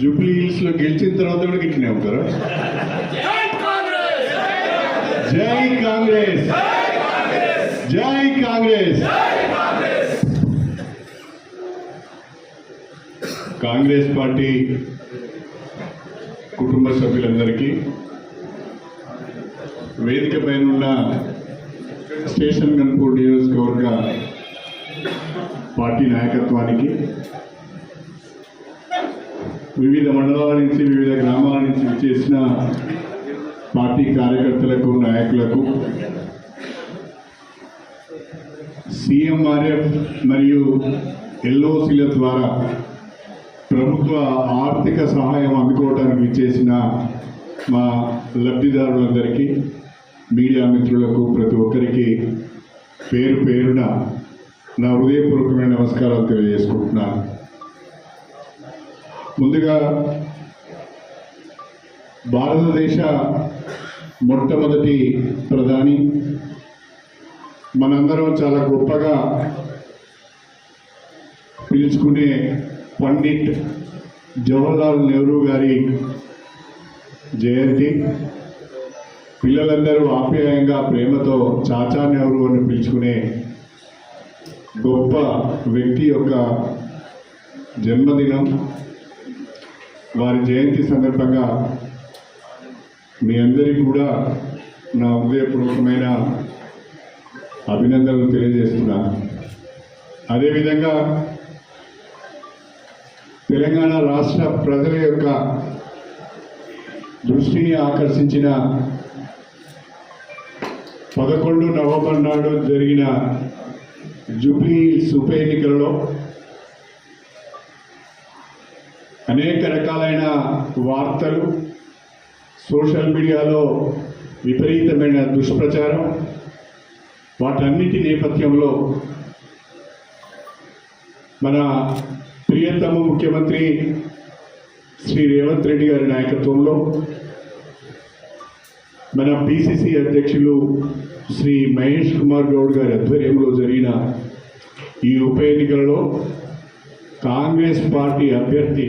Jubilee హిల్స్లో గెలిచిన తర్వాత కూడా గిట్లనే ఉంటారా? జై కాంగ్రెస్! జై కాంగ్రెస్! కాంగ్రెస్ పార్టీ కుటుంబ సభ్యులందరికీ వేదిక పైన ఉన్న స్టేషన్ గన్పూర్ నియోజకవర్గ పార్టీ నాయకత్వానికి వివిధ మండలాల నుంచి వివిధ గ్రామాల నుంచి విచ్చేసిన పార్టీ కార్యకర్తలకు నాయకులకు సిఎంఆర్ఎఫ్ మరియు ఎల్ఓసీల ద్వారా ప్రభుత్వ ఆర్థిక సహాయం అందుకోవడానికి ఇచ్చేసిన మా లబ్ధిదారులందరికీ మీడియా మిత్రులకు ప్రతి ఒక్కరికి పేరు పేరున నా హృదయపూర్వకమైన నమస్కారాలు తెలియజేసుకుంటున్నాను. ముందుగా భారతదేశ మొట్టమొదటి ప్రధాని మనందరం చాలా గొప్పగా పిలుచుకునే పండిట్ జవహర్లాల్ నెహ్రూ గారి జయంతి. పిల్లలందరూ ఆప్యాయంగా ప్రేమతో చాచా నెహ్రూ అని పిలుచుకునే గొప్ప వ్యక్తి యొక్క జన్మదినం. వారి జయంతి సందర్భంగా మీ అందరికీ కూడా నా హృదయపూర్వకమైన అభినందనలు తెలియజేస్తున్నాను. అదేవిధంగా తెలంగాణ రాష్ట్ర ప్రజల యొక్క దృష్టిని ఆకర్షించిన పదకొండు నవంబర్ నాడు జరిగిన జూబ్లీ హిల్స్ ఉప ఎన్నికలలో అనేక రకాలైన వార్తలు సోషల్ మీడియాలో విపరీతమైన దుష్ప్రచారం. వాటన్నిటి నేపథ్యంలో మన ప్రియతమ ముఖ్యమంత్రి శ్రీ రేవంత్ రెడ్డి గారి నాయకత్వంలో మన పిసిసి అధ్యక్షులు శ్రీ మహేష్ కుమార్ గౌడ్ గారి ఆధ్వర్యంలో జరిగిన ఈ ఉప ఎన్నికలలో కాంగ్రెస్ పార్టీ అభ్యర్థి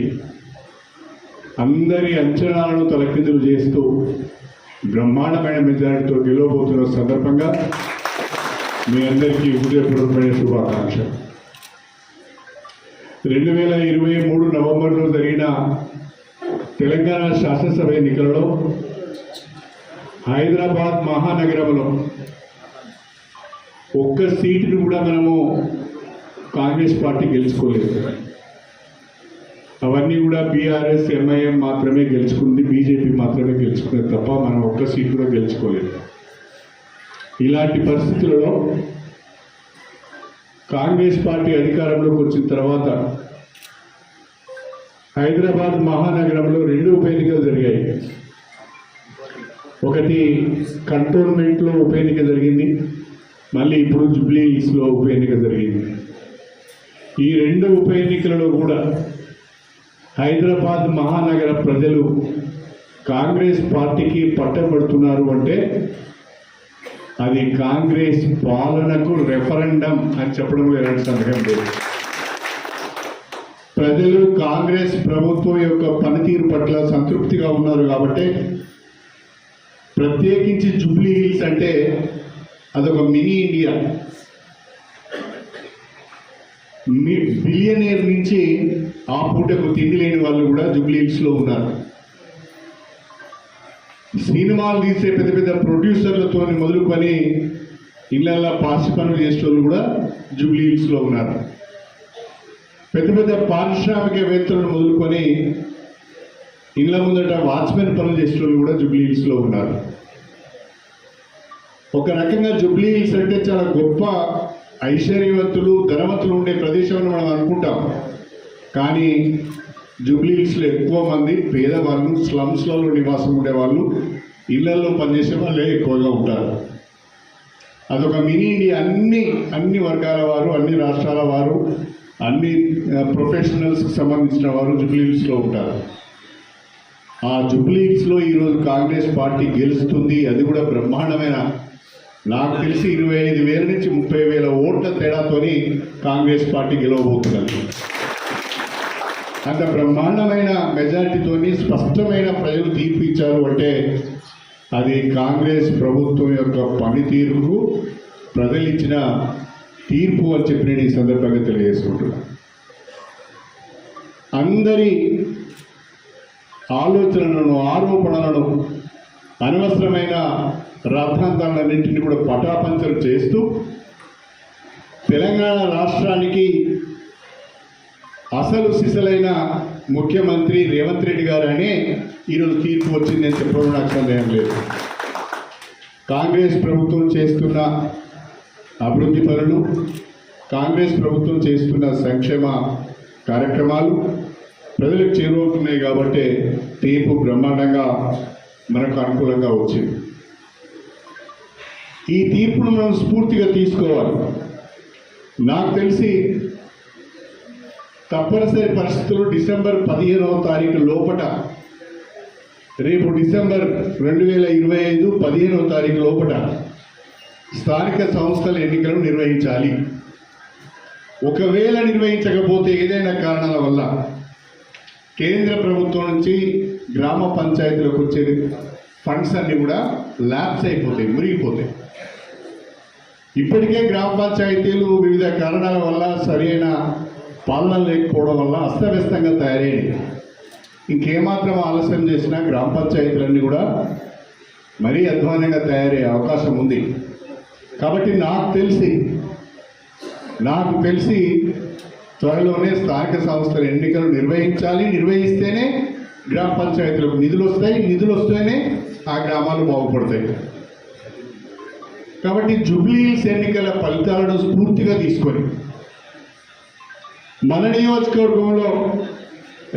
అందరి అంచనాలను తలకిందులు చేస్తూ బ్రహ్మాండమైన మెజారిటీతో గెలవబోతున్న సందర్భంగా మీ అందరికీ హృదయపూర్వకమైన శుభాకాంక్ష రెండు వేల ఇరవై మూడు నవంబర్లో జరిగిన తెలంగాణ శాసనసభ ఎన్నికలలో హైదరాబాద్ మహానగరంలో ఒక్క సీటును కూడా మనము కాంగ్రెస్ పార్టీ గెలుచుకోలేదు. అవన్నీ కూడా బీఆర్ఎస్ ఎంఐఎం మాత్రమే గెలుచుకుంది బీజేపీ మాత్రమే గెలుచుకునేది తప్ప మనం ఒక్క సీట్ కూడా గెలుచుకోలేదు. ఇలాంటి పరిస్థితులలో కాంగ్రెస్ పార్టీ అధికారంలోకి వచ్చిన తర్వాత హైదరాబాద్ మహానగరంలో రెండు ఉప ఎన్నికలు జరిగాయి. ఒకటి కంటోన్మెంట్లో ఉప ఎన్నిక జరిగింది మళ్ళీ ఇప్పుడు జుబ్లీ హిల్స్లో ఉప ఎన్నిక జరిగింది. ఈ రెండు ఉప ఎన్నికలలో కూడా హైదరాబాద్ మహానగర ప్రజలు కాంగ్రెస్ పార్టీకి పట్టబడుతున్నారు అంటే అది కాంగ్రెస్ పాలనకు రెఫరెండం అని చెప్పడంలో ఎలాంటి సందేహం లేదు. ప్రజలు కాంగ్రెస్ ప్రభుత్వం యొక్క పనితీరు పట్ల సంతృప్తిగా ఉన్నారు కాబట్టి ప్రత్యేకించి జూబ్లీ హిల్స్ అంటే అదొక మినీ ఇండియా. మీ బిలియనేర్ నుంచి ఆ పూటకు తిండి లేని వాళ్ళు కూడా జూబ్లీ హిల్స్లో ఉన్నారు. సినిమాలు తీసే పెద్ద పెద్ద ప్రొడ్యూసర్లతో మొదలుకొని ఇళ్ళల్లో పాసి పనులు చేసేవాళ్ళు కూడా జూబ్లీ హిల్స్లో ఉన్నారు. పెద్ద పెద్ద పారిశ్రామికవేత్తలను మొదలుకొని ఇళ్ళ ముందట వాచ్మెన్ పనులు చేసేవాళ్ళు కూడా జూబ్లీ ఉన్నారు. ఒక రకంగా జూబ్లీ అంటే చాలా గొప్ప ఐశ్వర్యవంతులు ధనవంతులు ఉండే ప్రదేశం అని మనం అనుకుంటాం. కానీ జూబ్లీ ఎక్కువ మంది పేదవాళ్ళు స్లమ్స్లలో నివాసం ఉండేవాళ్ళు ఇళ్ళలో పనిచేసే వాళ్ళే ఎక్కువగా ఉంటారు. అదొక మినీ ఇండియా అన్ని అన్ని వర్గాల వారు అన్ని రాష్ట్రాల వారు అన్ని ప్రొఫెషనల్స్కి సంబంధించిన వారు జూబ్లీ ఉంటారు. ఆ జూబ్లీ ఈరోజు కాంగ్రెస్ పార్టీ గెలుస్తుంది అది కూడా బ్రహ్మాండమైన? నాకు తెలిసి ఇరవై ఐదు వేల నుంచి ముప్పై వేల ఓట్ల తేడాతోని కాంగ్రెస్ పార్టీ గెలవబోతున్నారు అంత బ్రహ్మాండమైన మెజారిటీతోని స్పష్టమైన ప్రజలు తీర్పు ఇచ్చారు అంటే అది కాంగ్రెస్ ప్రభుత్వం యొక్క పనితీరుకు ప్రజలు ఇచ్చిన తీర్పు అని చెప్పి నేను ఈ సందర్భంగా తెలియజేసుకుంటున్నాను అందరి ఆలోచనలను ఆరోపణలను అనవసరమైన రాద్ధాంతాలన్నింటినీ కూడా పటాపంచలు చేస్తూ తెలంగాణ రాష్ట్రానికి అసలు సిసలైన ముఖ్యమంత్రి రేవంత్ రెడ్డి గారు అని ఈరోజు తీర్పు వచ్చిందని చెప్పడం నాకు సందేహం లేదు. కాంగ్రెస్ ప్రభుత్వం చేస్తున్న అభివృద్ధి పనులు కాంగ్రెస్ ప్రభుత్వం చేస్తున్న సంక్షేమ కార్యక్రమాలు ప్రజలకు చేరువవుతున్నాయి కాబట్టి తీర్పు బ్రహ్మాండంగా మనకు అనుకూలంగా వచ్చింది. ఈ తీర్పును మనం స్ఫూర్తిగా తీసుకోవాలి. నాకు తెలిసి తప్పనిసరి పరిస్థితులు డిసెంబర్ పదిహేనవ తారీఖు లోపట. రేపు డిసెంబర్ రెండు వేల ఇరవై ఐదు పదిహేనవ తారీఖు లోపట స్థానిక సంస్థల ఎన్నికలను నిర్వహించాలి. ఒకవేళ నిర్వహించకపోతే ఏదైనా కారణాల వల్ల కేంద్ర ప్రభుత్వం నుంచి గ్రామ పంచాయతీలకు వచ్చే ఫండ్స్ అన్నీ కూడా ల్యాప్స్ అయిపోతాయి మురిగిపోతాయి. ఇప్పటికే గ్రామ పంచాయతీలు వివిధ కారణాల వల్ల సరైన పాలన లేకపోవడం వల్ల అస్తవ్యస్తంగా తయారయ్యాయి ఇంకేమాత్రం ఆలస్యం చేసినా గ్రామ పంచాయతీలన్నీ కూడా మరీ అధ్వానంగా తయారయ్యే అవకాశం ఉంది. కాబట్టి నాకు తెలిసి నాకు తెలిసి త్వరలోనే స్థానిక సంస్థల ఎన్నికలు నిర్వహించాలి. నిర్వహిస్తేనే గ్రామ పంచాయతీలకు నిధులు వస్తాయి. నిధులు వస్తేనే ఆ గ్రామాలు బాగుపడతాయి. కాబట్టి జూబ్లీహిల్స్ ఎన్నికల ఫలితాలను స్ఫూర్తిగా తీసుకొని మన నియోజకవర్గంలో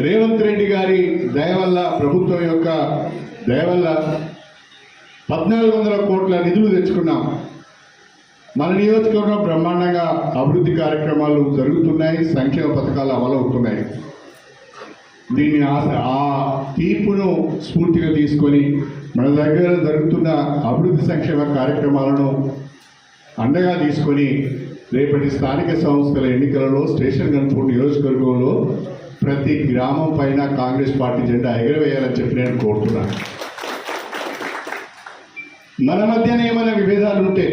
రేవంత్ రెడ్డి గారి దయవల్ల ప్రభుత్వం యొక్క దయవల్ల పద్నాలుగు వందల కోట్ల నిధులు తెచ్చుకున్నాం. మన నియోజకవర్గం బ్రహ్మాండంగా అభివృద్ధి కార్యక్రమాలు జరుగుతున్నాయి సంక్షేమ పథకాలు అమలవుతున్నాయి. దీన్ని ఆశ ఆ తీర్పును స్ఫూర్తిగా తీసుకొని మన దగ్గర జరుగుతున్న అభివృద్ధి సంక్షేమ కార్యక్రమాలను అండగా తీసుకొని రేపటి స్థానిక సంస్థల ఎన్నికలలో స్టేషన్ గన్పూర్ నియోజకవర్గంలో ప్రతి గ్రామం పైన కాంగ్రెస్ పార్టీ జెండా ఎగరవేయాలని చెప్పి నేను కోరుతున్నాను. మన మధ్యన ఏమైనా విభేదాలు ఉంటే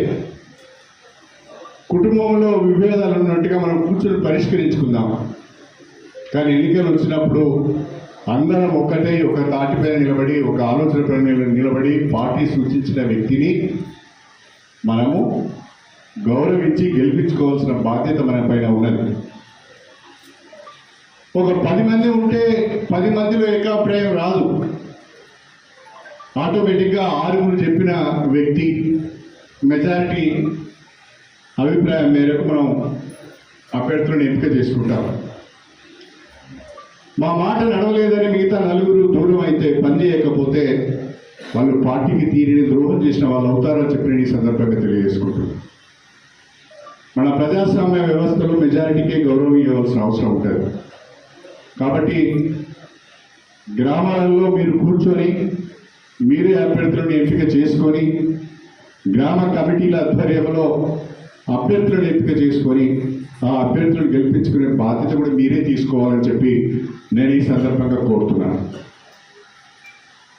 కుటుంబంలో విభేదాలు ఉన్నట్టుగా మనం కూర్చొని పరిష్కరించుకుందాం. కానీ ఎన్నికలు వచ్చినప్పుడు అందరం ఒక్కటే ఒక తాటిపైన నిలబడి ఒక ఆలోచన నిలబడి పార్టీ సూచించిన వ్యక్తిని మనము గౌరవించి గెలిపించుకోవాల్సిన బాధ్యత మన పైన ఉన్నది. ఒక పది మంది ఉంటే పది మందిలో ఏకాభిప్రాయం రాదు. ఆటోమేటిక్గా ఆరుగురు చెప్పిన వ్యక్తి మెజారిటీ అభిప్రాయం మేరకు మనం అభ్యర్థులను ఎంపిక చేసుకుంటాం. మా మాట నడవలేదని మిగతా నలుగురు దూరం అయితే పని చేయకపోతే వాళ్ళు పార్టీకి తీరిని ద్రోహం చేసిన వాళ్ళు అవుతారని చెప్పిన ఈ సందర్భంగా తెలియజేసుకుంటున్నాను మన ప్రజాస్వామ్య వ్యవస్థలో మెజారిటీకే గౌరవం ఇవ్వాల్సిన అవసరం ఉంటుంది. కాబట్టి గ్రామాలలో మీరు కూర్చొని మీరే అభ్యర్థులను ఎంపిక చేసుకొని గ్రామ కమిటీల ఆధ్వర్యంలో అభ్యర్థులను ఎంపిక చేసుకొని ఆ అభ్యర్థులను గెలిపించుకునే బాధ్యత కూడా మీరే తీసుకోవాలని చెప్పి నేను ఈ సందర్భంగా కోరుతున్నాను.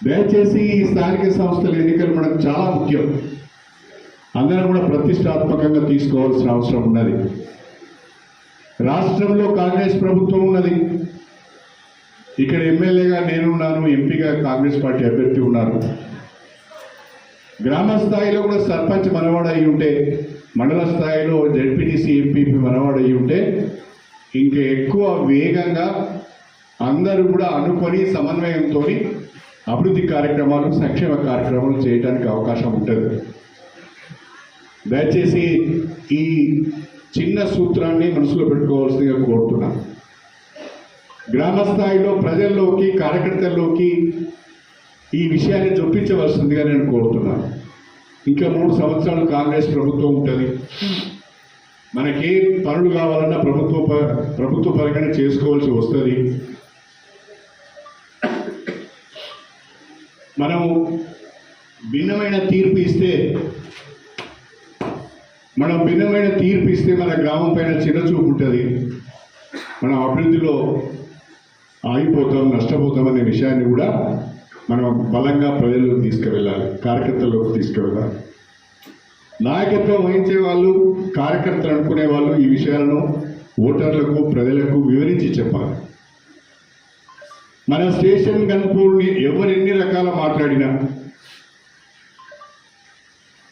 దయచేసి ఈ స్థానిక సంస్థల ఎన్నికలు మనకు చాలా ముఖ్యం. అందరం కూడా ప్రతిష్టాత్మకంగా తీసుకోవాల్సిన అవసరం ఉన్నది. రాష్ట్రంలో కాంగ్రెస్ ప్రభుత్వం ఉన్నది. ఇక్కడ ఎమ్మెల్యేగా నేనున్నాను ఎంపీగా కాంగ్రెస్ పార్టీ అభ్యర్థి ఉన్నారు. గ్రామ స్థాయిలో కూడా సర్పంచ్ మనవాడు అయి ఉంటే మండల స్థాయిలో జడ్పీటీసీ ఎంపీపీ మనవాడు అయి ఉంటే ఇంకా ఎక్కువ వేగంగా అందరూ కూడా అనుకొని సమన్వయంతో అభివృద్ధి కార్యక్రమాలు సంక్షేమ కార్యక్రమాలు చేయడానికి అవకాశం ఉంటుంది. దయచేసి ఈ చిన్న సూత్రాన్ని మనసులో పెట్టుకోవాల్సిందిగా కోరుతున్నాను గ్రామ స్థాయిలో ప్రజల్లోకి కార్యకర్తల్లోకి ఈ విషయాన్ని చొప్పించవలసిందిగా నేను కోరుతున్నాను ఇంకా మూడు సంవత్సరాలు కాంగ్రెస్ ప్రభుత్వం ఉంటుంది. మనకి పనులు కావాలన్నా ప్రభుత్వ ప- ప్రభుత్వ పరంగానే చేసుకోవాల్సి వస్తుంది. మనం భిన్నమైన తీర్పు ఇస్తే మనం భిన్నమైన తీర్పు ఇస్తే మన గ్రామం పైన చిన్నచూపు ఉంటుంది. మనం అభివృద్ధిలో ఆగిపోతాం నష్టపోతాం అనే విషయాన్ని కూడా మనం బలంగా ప్రజల్లోకి తీసుకువెళ్ళాలి కార్యకర్తలకు తీసుకువెళ్ళాలి. నాయకత్వం వహించే వాళ్ళు కార్యకర్తలు అనుకునే వాళ్ళు ఈ విషయాలను ఓటర్లకు ప్రజలకు వివరించి చెప్పాలి. మన స్టేషన్ కనుపూర్ని ఎవరు ఎన్ని రకాల మాట్లాడినా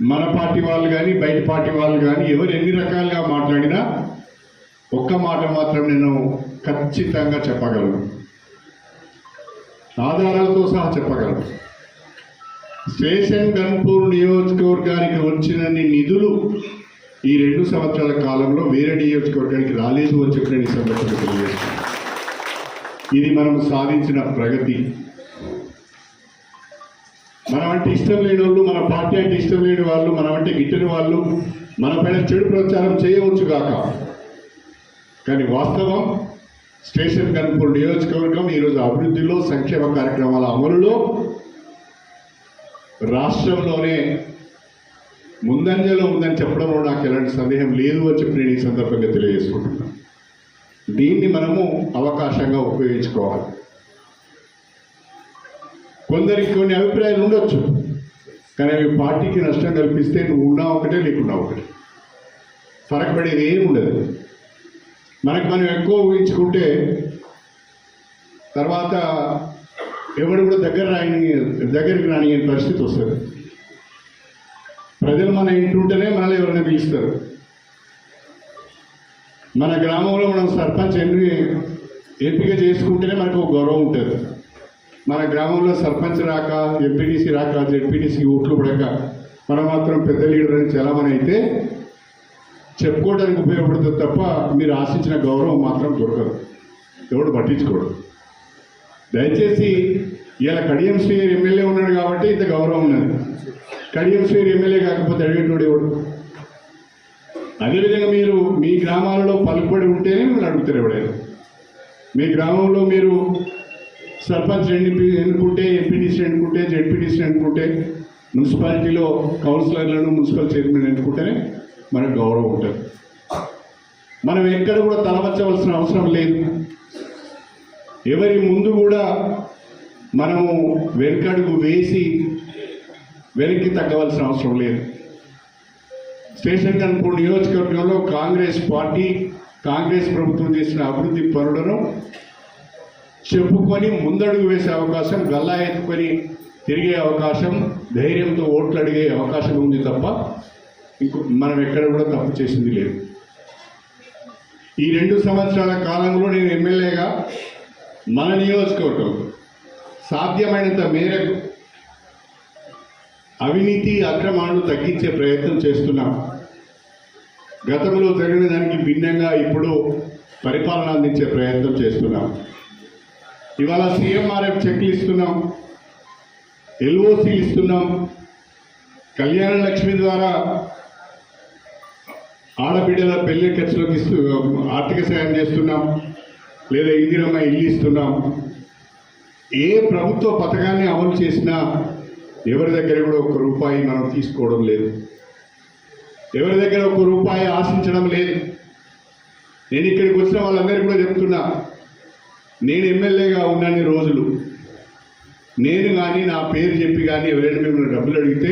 మన పార్టీ వాళ్ళు కానీ బయట పార్టీ వాళ్ళు కానీ ఎవరు ఎన్ని రకాలుగా మాట్లాడినా ఒక్క మాట మాత్రం నేను ఖచ్చితంగా చెప్పగలను. ఆధారాలతో సహా చెప్పగలను. స్టేషన్ గన్పూర్ నియోజకవర్గానికి వచ్చినన్ని నిధులు ఈ రెండు సంవత్సరాల కాలంలో వేరే నియోజకవర్గానికి రాలేదు అని చెప్పిన ఈ సందర్భంగా ఇది మనం సాధించిన ప్రగతి. మనం అంటే ఇష్టం లేని వాళ్ళు మన పార్టీ అంటే ఇష్టం లేని వాళ్ళు మనం అంటే గిట్టని వాళ్ళు మన పైన చెడు ప్రచారం చేయవచ్చు కాక కానీ వాస్తవం స్టేషన్ కనుపూర్ నియోజకవర్గం ఈరోజు అభివృద్ధిలో సంక్షేమ కార్యక్రమాల అమలులో రాష్ట్రంలోనే ముందంజలో ఉందని చెప్పడంలో నాకు ఎలాంటి సందేహం లేదు అని చెప్పి నేను ఈ సందర్భంగా తెలియజేసుకుంటున్నాను. దీన్ని మనము అవకాశంగా ఉపయోగించుకోవాలి. కొందరికి కొన్ని అభిప్రాయాలు ఉండొచ్చు. కానీ అవి పార్టీకి నష్టం కల్పిస్తే నువ్వు ఉన్నా ఒకటే లేకున్నా ఒకటే. ఫరక్ పడేది ఏమి ఉండదు. మనకు మనం ఎక్కువ ఊహించుకుంటే తర్వాత ఎవరు కూడా దగ్గర రాయని దగ్గరికి రాని పరిస్థితి వస్తుంది. ప్రజలు మన ఇంటి ఉంటేనే మనల్ని ఎవరైనా పిలుస్తారు. మన గ్రామంలో మనం సర్పంచ్ ఎన్ని ఎంపిక చేసుకుంటేనే మనకు ఒక గౌరవం ఉంటుంది. మన గ్రామంలో సర్పంచ్ రాక ఎంపీటీసీ రాక జెడ్పీటీసీ ఓట్లు పడక మనం మాత్రం పెద్ద లీడర్ అని చలామణి అయితే చెప్పుకోవడానికి ఉపయోగపడుతుంది తప్ప మీరు ఆశించిన గౌరవం మాత్రం దొరకదు. ఎవడు పట్టించుకోడు. దయచేసి ఇలా కడియం శ్రీయర్ ఎమ్మెల్యే ఉన్నాడు కాబట్టి ఇంత గౌరవం ఉన్నది. కడియం శ్రీయర్ ఎమ్మెల్యే కాకపోతే అడిగేటోడు ఎవడు? అదేవిధంగా మీరు మీ గ్రామాలలో పలుకుబడి ఉంటేనే మిమ్మల్ని అడుగుతారు ఎవడైనా. మీ గ్రామంలో మీరు సర్పంచ్ ఎన్ని ఎన్నుకుంటే ఎంపీటీసీ ఎన్నుకుంటే జెడ్పీటీసీ ఎన్నుకుంటే మున్సిపాలిటీలో కౌన్సిలర్లను మున్సిపల్ చైర్మన్ ఎన్నుకుంటేనే మనకు గౌరవం ఉంటుంది. మనం ఎక్కడ కూడా తలవచ్చవలసిన అవసరం లేదు. ఎవరి ముందు కూడా మనము వెనుకడుగు వేసి వెనక్కి తగ్గవలసిన అవసరం లేదు. స్టేషన్ కనుపూర్ నియోజకవర్గంలో కాంగ్రెస్ పార్టీ కాంగ్రెస్ ప్రభుత్వం చేసిన అభివృద్ధి పనులను చెప్పుకొని ముందడుగు వేసే అవకాశం గల్లా ఎత్తుకొని తిరిగే అవకాశం ధైర్యంతో ఓట్లు అడిగే అవకాశం ఉంది తప్ప ఇంకో మనం ఎక్కడ కూడా తప్పు చేసింది లేదు. ఈ రెండు సంవత్సరాల కాలంలో నేను ఎమ్మెల్యేగా మన నియోజకవర్గం సాధ్యమైనంత మేరకు అవినీతి అక్రమాలను తగ్గించే ప్రయత్నం చేస్తున్నాం. గతంలో జరిగిన దానికి భిన్నంగా ఇప్పుడు పరిపాలన అందించే ప్రయత్నం చేస్తున్నాం. ఇవాళ సీఎంఆర్ఎఫ్ చెక్లు ఇస్తున్నాం ఎల్ఓసి ఇస్తున్నాం కళ్యాణ లక్ష్మి ద్వారా ఆడబిడ్డల పెళ్ళి ఖర్చులకు ఇస్తూ ఆర్థిక సాయం చేస్తున్నాం లేదా ఇందిరమ్మ ఇల్లు ఇస్తున్నాం. ఏ ప్రభుత్వ పథకాన్ని అమలు చేసినా ఎవరి దగ్గర కూడా ఒక రూపాయి మనం తీసుకోవడం లేదు. ఎవరి దగ్గర ఒక రూపాయి ఆశించడం లేదు. నేను ఇక్కడికి వచ్చిన వాళ్ళందరికీ కూడా చెప్తున్నా నేను ఎమ్మెల్యేగా ఉన్నన్ని రోజులు. నేను కానీ నా పేరు చెప్పి కానీ ఎవరైనా మిమ్మల్ని డబ్బులు అడిగితే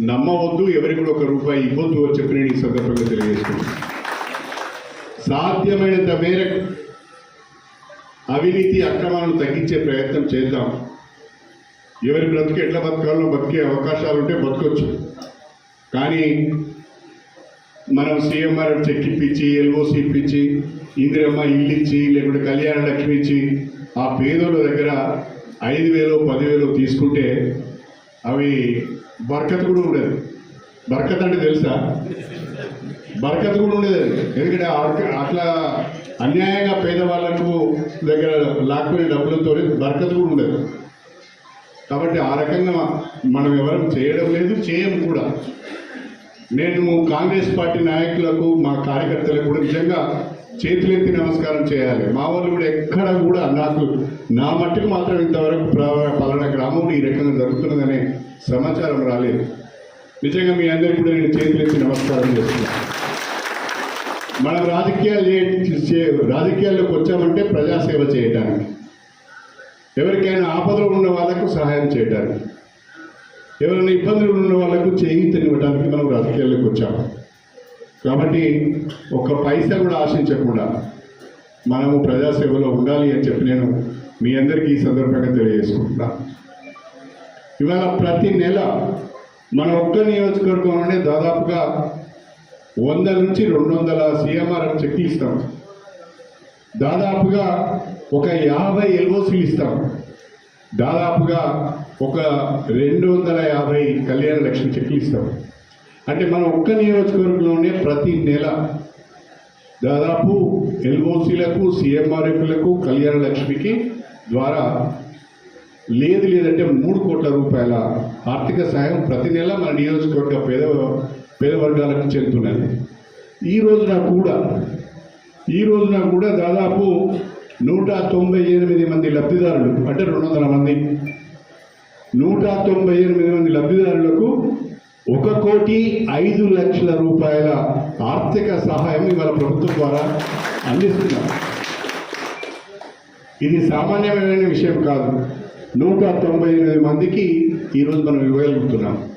నమ్మవద్దు ఎవరికి కూడా ఒక రూపాయి ఇవ్వద్దు అని చెప్పి నేను ఈ సందర్భంగా తెలియజేస్తున్నాను. సాధ్యమైనంత మేరకు అవినీతి అక్రమాలను తగ్గించే ప్రయత్నం చేద్దాం. ఎవరి బ్రతికి ఎట్లా బతకాలో బతికే అవకాశాలు ఉంటే బతకొచ్చు. కానీ మనం సీఎంఆర్ చెక్ ఇప్పించి ఎల్ఓసి ఇప్పించి ఇందిరమ్మ ఇల్లు ఇచ్చి లేకుంటే కళ్యాణ లక్ష్మి ఇచ్చి ఆ పేదోళ్ళ దగ్గర ఐదు వేలు పదివేలు తీసుకుంటే అవి బర్కత్ కూడా ఉండదు. బర్కత్ అంటే తెలుసా? బర్కత్ కూడా ఉండేది. ఎందుకంటే ఆ- అట్లా అన్యాయంగా పేదవాళ్ళకు దగ్గర లాక్కునే డబ్బులతో బర్కత్ కూడా ఉండదు. కాబట్టి ఆ రకంగా మనం ఎవరం చేయడం లేదు చేయం కూడా. నేను కాంగ్రెస్ పార్టీ నాయకులకు మా కార్యకర్తలకు కూడా నిజంగా చేతులెత్తి నమస్కారం చేయాలి. మా వాళ్ళు కూడా ఎక్కడ కూడా నాకు నా మట్టుకు మాత్రం ఇంతవరకు పలానా గ్రామంలో ఈ రకంగా జరుగుతున్నదనే సమాచారం రాలేదు. నిజంగా మీ అందరికీ కూడా నేను చేతులెత్తి నమస్కారం చేస్తున్నాను మనం రాజకీయాలు చే- రాజకీయాల్లోకి వచ్చామంటే ప్రజాసేవ చేయడానికి ఎవరికైనా ఆపదలో ఉన్న వాళ్ళకు సహాయం చేయడానికి ఎవరైనా ఇబ్బందులు ఉన్న వాళ్ళకు చేయితనివ్వడానికి మనం రాజకీయాల్లోకి వచ్చాము. కాబట్టి ఒక్క పైసా కూడా ఆశించకుండా మనము ప్రజాసేవలో ఉండాలి అని చెప్పి నేను మీ అందరికీ ఈ సందర్భంగా తెలియజేసుకుంటున్నా. ఇవాళ ప్రతి నెల మన ఒక్క నియోజకవర్గంలోనే దాదాపుగా వంద నుంచి రెండు వందల సీఎంఆర్ చెక్లు ఇస్తాం. దాదాపుగా ఒక యాభై ఎల్ఓసీలు ఇస్తాం. దాదాపుగా ఒక రెండు వందల యాభై కళ్యాణ లక్ష్మి చెక్లు ఇస్తాం. అంటే మన ఒక్క నియోజకవర్గంలోనే ప్రతి నెల దాదాపు ఎల్ఓసీలకు సీఎంఆర్ఎఫ్లకు కళ్యాణ లక్ష్మికి ద్వారా లేదు లేదంటే మూడు కోట్ల రూపాయల ఆర్థిక సాయం ప్రతి నెల మన నియోజకవర్గ పేద పేద వర్గాలకు చెందుతున్నది. ఈ రోజున కూడా ఈ రోజున కూడా దాదాపు నూట తొంభై ఎనిమిది మంది లబ్ధిదారులు అంటే రెండు వందల మంది నూట తొంభై ఎనిమిది మంది లబ్ధిదారులకు ఒక కోటి ఐదు లక్షల రూపాయల ఆర్థిక సహాయం ఇవాళ ప్రభుత్వం ద్వారా అందిస్తున్నారు. ఇది సామాన్యమైన విషయం కాదు. నూట తొంభై ఎనిమిది మందికి ఈరోజు మనం ఇవ్వగలుగుతున్నాం.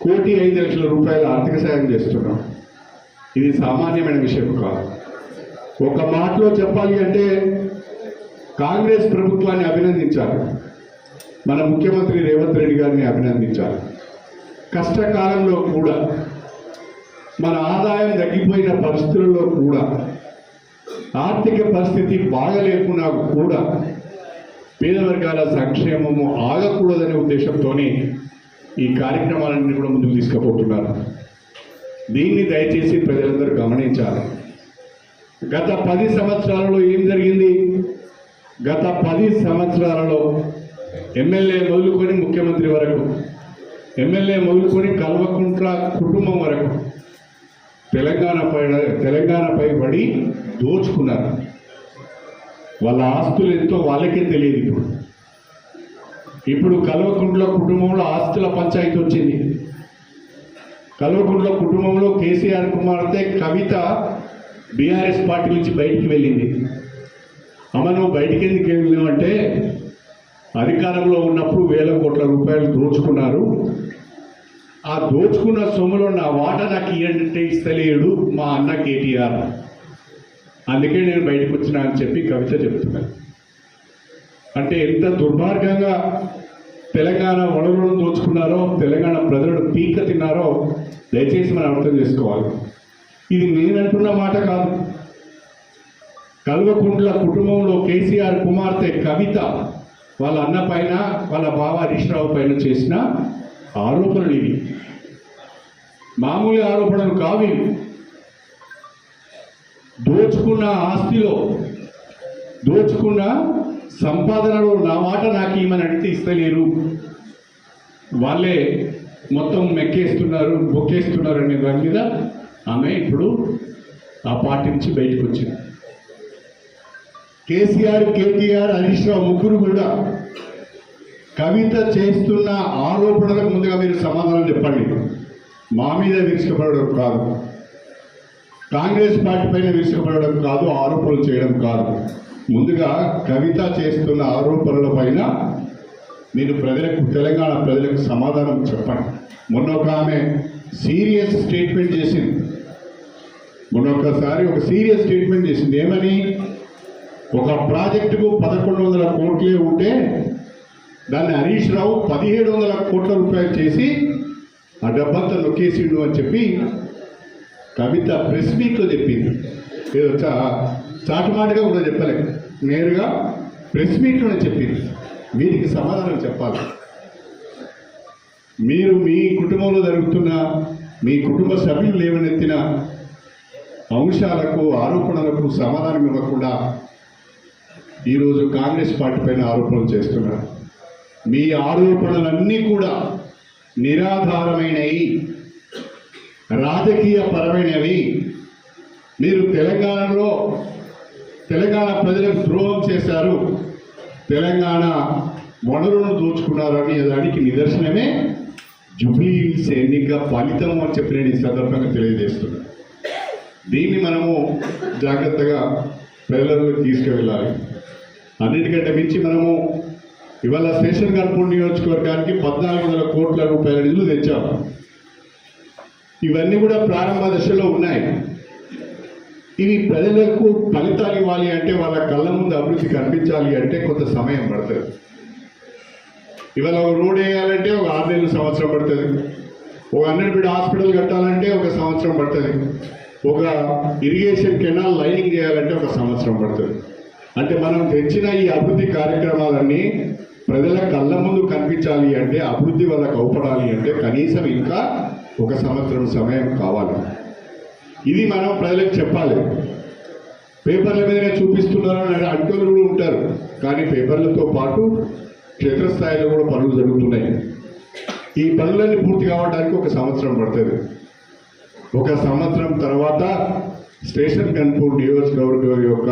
కోటి ఐదు లక్షల రూపాయల ఆర్థిక సాయం చేస్తున్నాం. ఇది సామాన్యమైన విషయం కాదు. ఒక మాటలో చెప్పాలి అంటే కాంగ్రెస్ ప్రభుత్వాన్ని అభినందించాలి. మన ముఖ్యమంత్రి రేవంత్ రెడ్డి గారిని అభినందించాలి. కష్టకాలంలో కూడా మన ఆదాయం తగ్గిపోయిన పరిస్థితుల్లో కూడా ఆర్థిక పరిస్థితి బాగలేకున్నా కూడా పేద వర్గాల సంక్షేమము ఆగకూడదనే ఉద్దేశంతోనే ఈ కార్యక్రమాలన్నీ కూడా ముందుకు తీసుకుపోతున్నారు. దీన్ని దయచేసి ప్రజలందరూ గమనించాలి. గత పది సంవత్సరాలలో ఏం జరిగింది? గత పది సంవత్సరాలలో ఎమ్మెల్యే మొదలుకొని ముఖ్యమంత్రి వరకు ఎమ్మెల్యే మొదలుకొని కల్వకుంట్ల కుటుంబం వరకు తెలంగాణపై తెలంగాణపై పడి దోచుకున్నారు. వాళ్ళ ఆస్తులు ఎంతో వాళ్ళకే తెలియదు ఇప్పుడు. ఇప్పుడు కల్వకుంట్ల కుటుంబంలో ఆస్తుల పంచాయతీ వచ్చింది. కల్వకుంట్ల కుటుంబంలో కేసీఆర్ కుమార్తె కవిత బీఆర్ఎస్ పార్టీ నుంచి బయటికి వెళ్ళింది. అమ్మ నువ్వు బయటికి ఎందుకు వెళ్ళినావంటే అధికారంలో ఉన్నప్పుడు వేల కోట్ల రూపాయలు దోచుకున్నారు. ఆ దోచుకున్న సొమ్ములో నా వాటా నాకు ఇవ్వంటే ఇస్తలేడు మా అన్న కేటీఆర్. అందుకే నేను బయటకు వచ్చినా అని చెప్పి కవిత చెప్తున్నాను అంటే ఎంత దుర్మార్గంగా తెలంగాణ వనరులను దోచుకున్నారో తెలంగాణ ప్రజలను పీక తిన్నారో దయచేసి మనం అర్థం చేసుకోవాలి. ఇది నేనంటున్న మాట కాదు. కల్వకుంట్ల కుటుంబంలో కేసీఆర్ కుమార్తె కవిత వాళ్ళ అన్న పైన వాళ్ళ బావ హరీష్ రావు పైన చేసిన ఆరోపణలు ఇవి. మామూలు ఆరోపణలు కావు దోచుకున్న ఆస్తిలో దోచుకున్న సంపాదనలో నా మాట నాకు ఏమని అడిగితే ఇస్తలేరు. వాళ్ళే మొత్తం మెక్కేస్తున్నారు బొక్కేస్తున్నారు అనే దాని మీద ఆమె ఇప్పుడు ఆ పార్టీ నుంచి బయటకు వచ్చింది. కేసీఆర్ కేటీఆర్ హరీష్ రావు ముగ్గురు కూడా కవిత చేస్తున్న ఆరోపణలకు ముందుగా మీరు సమాధానం చెప్పండి. మా మీద విరుచుకుపడడం కాదు. కాంగ్రెస్ పార్టీ పైన విరుచుకుపడడం కాదు ఆరోపణలు చేయడం కాదు. ముందుగా కవిత చేస్తున్న ఆరోపణల పైన మీరు ప్రజలకు తెలంగాణ ప్రజలకు సమాధానం చెప్పండి. మొన్న ఒక ఆమె సీరియస్ స్టేట్మెంట్ చేసింది. మొన్న ఒకసారి ఒక సీరియస్ స్టేట్మెంట్ చేసింది. ఏమని? ఒక ప్రాజెక్టుకు పదకొండు వందల కోట్లే ఉంటే దాన్ని హరీష్ రావు పదిహేడు వందల కోట్ల రూపాయలు చేసి ఆ డబ్బంతా నొక్కేసిండు అని చెప్పి కవిత ప్రెస్ మీట్లో చెప్పింది. ఏదో చా చాటుమాటుగా కూడా చెప్పలే. నేరుగా ప్రెస్ మీట్లోనే చెప్పింది. వీరికి సమాధానం చెప్పాలి. మీరు మీ కుటుంబంలో జరుగుతున్న మీ కుటుంబ సభ్యులు లేవనెత్తిన అంశాలకు ఆరోపణలకు సమాధానం ఇవ్వకుండా ఈరోజు కాంగ్రెస్ పార్టీ పైన ఆరోపణలు చేస్తున్నారు. మీ ఆరోపణలన్నీ కూడా నిరాధారమైనవి రాజకీయ పరమైనవి మీరు తెలంగాణలో తెలంగాణ ప్రజలకు ద్రోహం చేశారు. తెలంగాణ వనరులను దోచుకున్నారు అనే దానికి నిదర్శనమే జూబ్లీ హిల్స్ ఎన్నిక ఫలితం అని చెప్పి నేను ఈ సందర్భంగా తెలియజేస్తున్నాను. దీన్ని మనము జాగ్రత్తగా ప్రజలలో తీసుకువెళ్ళాలి. అన్నిటికంటే మించి మనము ఇవాళ స్టేషన్ కనుపూర్ నియోజకవర్గానికి పద్నాలుగు వందల కోట్ల రూపాయల నిధులు తెచ్చాం. ఇవన్నీ కూడా ప్రారంభ దశలో ఉన్నాయి. ఇవి ప్రజలకు ఫలితాలు ఇవ్వాలి అంటే వాళ్ళ కళ్ళ ముందు అభివృద్ధి కనిపించాలి అంటే కొంత సమయం పడుతుంది. ఇవాళ ఒక రోడ్ వేయాలంటే ఒక ఆరు నెలలు సంవత్సరం పడుతుంది. ఒక హండ్రెడ్ హాస్పిటల్ కట్టాలంటే ఒక సంవత్సరం పడుతుంది. ఒక ఇరిగేషన్ కెనాల్ లైనింగ్ చేయాలంటే ఒక సంవత్సరం పడుతుంది. అంటే మనం తెచ్చిన ఈ అభివృద్ధి కార్యక్రమాలన్నీ ప్రజల కళ్ళ ముందు కనిపించాలి అంటే అభివృద్ధి వల్ల కౌపడాలి అంటే కనీసం ఇంకా ఒక సంవత్సరం సమయం కావాలి. ఇది మనం ప్రజలకు చెప్పాలి. పేపర్ల మీదనే చూపిస్తున్నారు అని అంటూరు కూడా ఉంటారు. కానీ పేపర్లతో పాటు క్షేత్రస్థాయిలో కూడా పనులు జరుగుతున్నాయి. ఈ పనులన్నీ పూర్తి కావడానికి ఒక సంవత్సరం పడుతుంది. ఒక సంవత్సరం తర్వాత స్టేషన్ కన్పూర్ నియోజకవర్గం యొక్క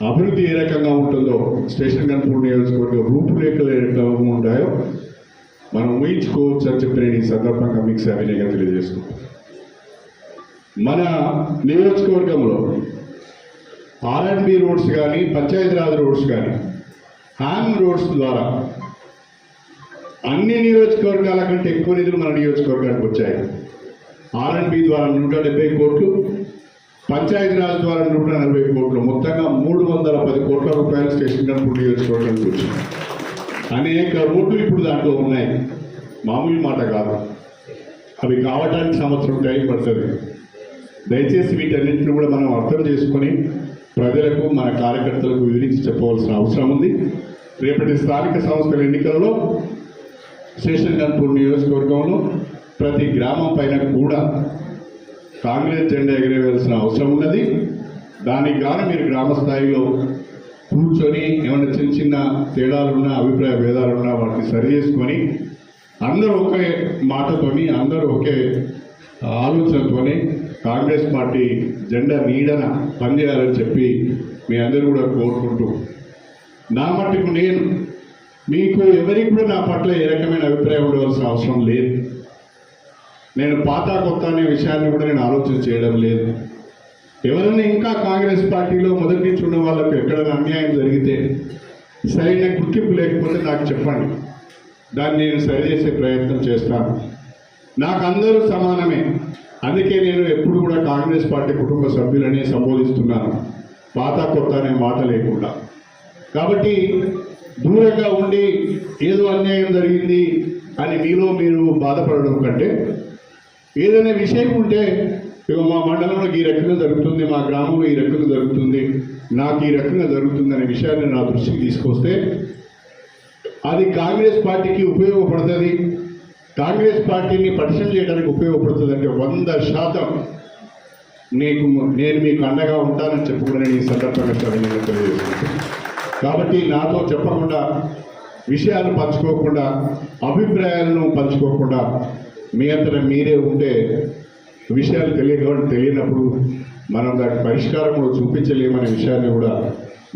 అభివృద్ధి ఏ రకంగా ఉంటుందో స్టేషన్ కన్పూర్ నియోజకవర్గ రూపురేఖలు ఏ రకంగా ఉంటాయో మనం ఊహించుకోవచ్చు అని చెప్పి నేను ఈ సందర్భంగా మీకు సవినయంగా తెలియజేసుకుంటాను మన నియోజకవర్గంలో ఆర్ఎండ్బి రోడ్స్ కానీ పంచాయతీరాజ్ రోడ్స్ కానీ హ్యాంగ్ రోడ్స్ ద్వారా అన్ని నియోజకవర్గాల కంటే ఎక్కువ నిధులు మన నియోజకవర్గానికి వచ్చాయి. ఆర్ఎండ్బి ద్వారా నూట డెబ్బై కోట్లు పంచాయతీరాజ్ ద్వారా నూట నలభై కోట్లు మొత్తంగా మూడు వందల పది కోట్ల రూపాయలు స్టేషన్ కనుక నియోజకవర్గానికి వచ్చింది. అనేక రోడ్లు ఇప్పుడు దాంట్లో ఉన్నాయి. మామూలు మాట కాదు. అవి కావడానికి సంవత్సరం టైం పడుతుంది. దయచేసి వీటన్నింటిని కూడా మనం అర్థం చేసుకొని ప్రజలకు మన కార్యకర్తలకు వివరించి చెప్పవలసిన అవసరం ఉంది. రేపటి స్థానిక సంస్థల ఎన్నికలలో స్టేషన్ కన్పూర్ నియోజకవర్గంలో ప్రతి గ్రామం పైన కూడా కాంగ్రెస్ జెండా ఎగరవేయాల్సిన అవసరం ఉన్నది. దానికి గాను మీరు గ్రామ స్థాయిలో కూర్చొని ఏమైనా చిన్న చిన్న తేడాలున్నా అభిప్రాయ భేదాలున్నా వాటిని సరి చేసుకొని అందరూ ఒకే మాటతోని అందరూ ఒకే ఆలోచనతోని కాంగ్రెస్ పార్టీ జెండా నీడన పనిచేయాలని చెప్పి మీ అందరూ కూడా కోరుకుంటూ నా మట్టుకు నేను మీకు ఎవరికి కూడా నా పట్ల ఏ రకమైన అభిప్రాయం ఉండవలసిన అవసరం లేదు. నేను పాత కొత్త అనే విషయాన్ని కూడా నేను ఆలోచన చేయడం లేదు. ఎవరైనా ఇంకా కాంగ్రెస్ పార్టీలో మొదటి నుంచి ఉన్న వాళ్ళకు ఎక్కడైనా అన్యాయం జరిగితే సరైన గుర్తింపు లేకపోతే నాకు చెప్పండి. దాన్ని నేను సరిచేసే ప్రయత్నం చేస్తాను. నాకు అందరూ సమానమే. అందుకే నేను ఎప్పుడు కూడా కాంగ్రెస్ పార్టీ కుటుంబ సభ్యులనే సంబోధిస్తున్నాను. పాత కొత్త అనే మాట లేకుండా. కాబట్టి దూరంగా ఉండి ఏదో అన్యాయం జరిగింది అని మీలో మీరు బాధపడడం కంటే ఏదైనా విషయం ఉంటే ఇక మా మండలంలో ఈ రకంగా జరుగుతుంది మా గ్రామంలో ఈ రకంగా జరుగుతుంది నాకు ఈ రకంగా జరుగుతుంది అనే విషయాన్ని నా దృష్టికి తీసుకొస్తే అది కాంగ్రెస్ పార్టీకి ఉపయోగపడుతుంది. కాంగ్రెస్ పార్టీని పరిచయం చేయడానికి ఉపయోగపడుతుంది అంటే వంద శాతం నీకు నేను మీకు అండగా ఉంటానని చెప్పుకుని ఈ సందర్భంగా తెలియజేస్తున్నాను. కాబట్టి నాతో చెప్పకుండా విషయాలు పంచుకోకుండా అభిప్రాయాలను పంచుకోకుండా మీ అంతటా మీరే ఉంటే విషయాలు తెలియకపోవడం తెలియనప్పుడు మనం దానికి పరిష్కారం కూడా చూపించలేమనే విషయాన్ని కూడా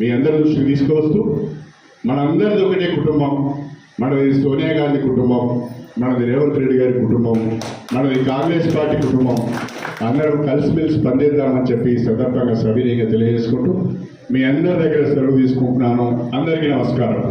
మీ అందరి దృష్టికి తీసుకువస్తూ మనందరిది ఒకటే కుటుంబం మనది సోనియా గాంధీ కుటుంబం మనది రేవంత్ రెడ్డి గారి కుటుంబం మనది కాంగ్రెస్ పార్టీ కుటుంబం అందరం కలిసిమెలిసి పనిచేద్దామని చెప్పి సందర్భంగా సవినీయంగా తెలియజేసుకుంటూ మీ అందరి దగ్గర సెలవు తీసుకుంటున్నాను. అందరికీ నమస్కారం.